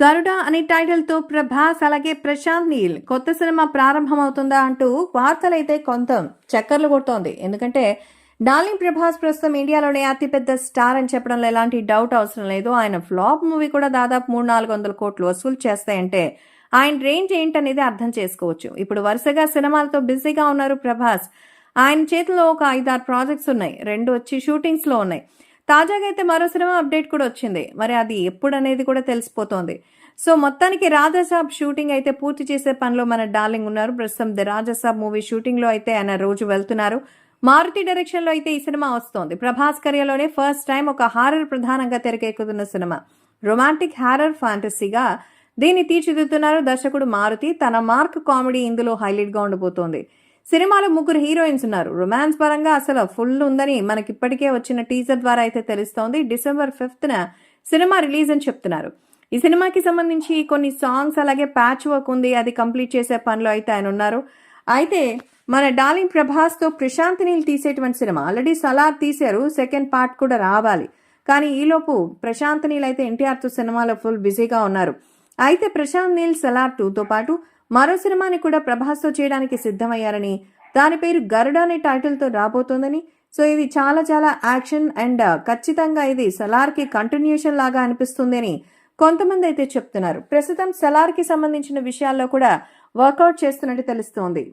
గరుడ అనే టైటిల్తో ప్రభాస్ అలాగే ప్రశాంత్ నీల్ కొత్త సినిమా ప్రారంభమవుతుందా అంటూ వార్తలైతే కొంత చక్కర్లు కొడుతోంది. ఎందుకంటే డార్లింగ్ ప్రభాస్ ప్రస్తుతం ఇండియాలోనే అతిపెద్ద స్టార్ అని చెప్పడంలో ఎలాంటి డౌట్ అవసరం లేదు. ఆయన ఫ్లాప్ మూవీ కూడా దాదాపు మూడు నాలుగు వందల కోట్లు వసూలు చేస్తాయంటే ఆయన రేంజ్ ఏంటనేది అర్థం చేసుకోవచ్చు. ఇప్పుడు వరుసగా సినిమాలతో బిజీగా ఉన్నారు ప్రభాస్. ఆయన చేతిలో ఒక ఐదారు ప్రాజెక్ట్స్ ఉన్నాయి. రెండు వచ్చి షూటింగ్స్లో ఉన్నాయి. తాజాగా అయితే మరో సినిమా అప్డేట్ కూడా వచ్చింది. మరి అది ఎప్పుడు అనేది కూడా తెలిసిపోతోంది. సో మొత్తానికి రాజాసాబ్ షూటింగ్ అయితే పూర్తి చేసే పనిలో మన డార్లింగ్ ఉన్నారు. ప్రస్తుతం ది రాజాసాబ్ మూవీ షూటింగ్లో అయితే ఆయన రోజు వెళ్తున్నారు. మారుతి డైరెక్షన్లో అయితే ఈ సినిమా వస్తోంది. ప్రభాస్ కెరియర్లోనే ఫస్ట్ టైం ఒక హారర్ ప్రధానంగా తెరకెక్కుతున్న సినిమా. రొమాంటిక్ హారర్ ఫ్యాంటసీగా దీన్ని తీర్చిదిద్దుతున్నారు దర్శకుడు మారుతి. తన మార్క్ కామెడీ ఇందులో హైలైట్గా ఉండబోతోంది సినిమాలో ముగ్గురు హీరోయిన్స్ ఉన్నారు. రొమాన్స్ పరంగా అసలు ఫుల్ ఉందని మనకి ఇప్పటికే వచ్చిన టీజర్ ద్వారా అయితే తెలుస్తోంది. డిసెంబర్ ఫిఫ్త్ న సినిమా రిలీజ్ అని చెప్తున్నారు. ఈ సినిమాకి సంబంధించి కొన్ని సాంగ్స్ అలాగే ప్యాచ్ వర్క్ ఉంది. అది కంప్లీట్ చేసే పనిలో అయితే ఆయన ఉన్నారు. అయితే మన డార్లింగ్ ప్రభాస్తో ప్రశాంత్ నీల్ తీసేటువంటి సినిమా ఆల్రెడీ సలార్ తీశారు. సెకండ్ పార్ట్ కూడా రావాలి. కానీ ఈలోపు ప్రశాంత్ నీల్ అయితే ఎన్టీఆర్తో సినిమాలో ఫుల్ బిజీగా ఉన్నారు. అయితే ప్రశాంత్ నీల్ సలార్ టూతో పాటు మరో సినిమాని కూడా ప్రభాస్తో చేయడానికి సిద్ధమయ్యారని దాని పేరు గరుడ అనే టైటిల్తో రాబోతోందని. సో ఇది చాలా చాలా యాక్షన్ అండ్ ఖచ్చితంగా ఇది సలార్కి కంటిన్యూషన్ లాగా అనిపిస్తుంది అని కొంతమంది అయితే చెప్తున్నారు. ప్రస్తుతం సలార్కి సంబంధించిన విషయాల్లో కూడా వర్కౌట్ చేస్తున్నట్టు తెలుస్తోంది.